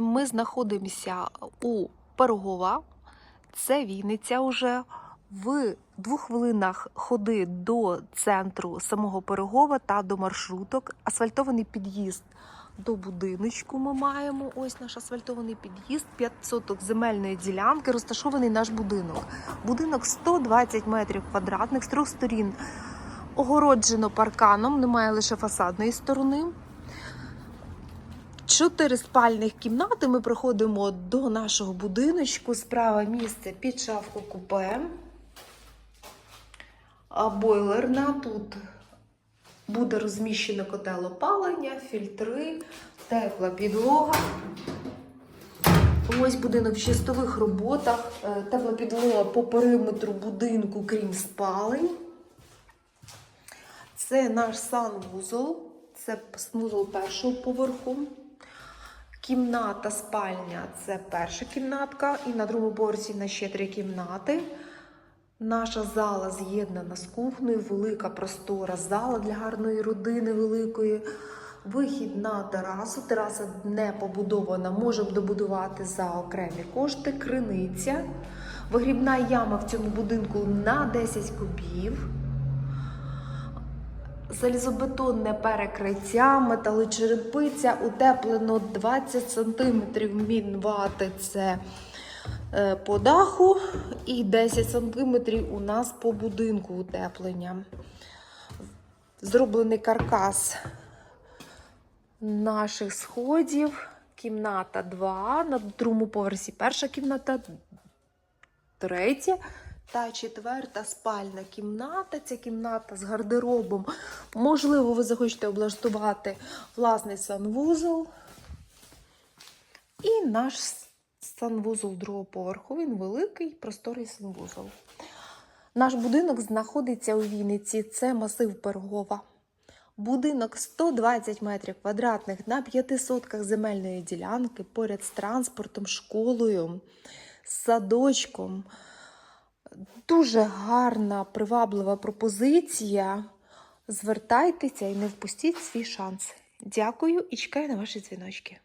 Ми знаходимося у Пирогова, це Вінниця уже. В двох хвилинах ходи до центру самого Пирогова та до маршруток. Асфальтований під'їзд до будиночку ми маємо. Ось наш асфальтований під'їзд, 5 соток земельної ділянки, розташований наш будинок. Будинок 120 метрів квадратних з трьох сторін. Огороджено парканом, немає лише фасадної сторони. Чотири спальних кімнати. Ми приходимо до нашого будиночку. Справа місце під шафку купе. А Бойлерна тут буде розміщено котел опалення, фільтри, тепла підлога. Ось будинок в чистових роботах. Е, Тепла підлога по периметру будинку, крім спалень. Це наш санвузол, це санвузол першого поверху. Кімната, спальня це перша кімнатка, і на другому поверсі на ще три кімнати. Наша зала з'єднана з кухнею, велика простора зала для гарної родини великої. Вихід на терасу. Тераса не побудована, можемо добудувати за окремі кошти. Криниця. Вигрібна яма в цьому будинку на 10 кубів. Залізобетонне перекриття, металочерепиця, утеплено 20 см мінвати це е, по даху і 10 см у нас по будинку утеплення. Зроблений каркас наших сходів. Кімната 2, на другому поверсі перша кімната, третя та четверта спальна кімната. Ця кімната з гардеробом. Можливо, ви захочете облаштувати власний санвузол. І наш санвузол другого поверху. Він великий, просторий санвузол. Наш будинок знаходиться у Вінниці. Це масив Пергова. Будинок 120 метрів квадратних на 5 сотках земельної ділянки поряд з транспортом, школою, садочком. Дуже гарна, приваблива пропозиція. Звертайтеся і не впустіть свій шанс. Дякую і чекаю на ваші дзвіночки.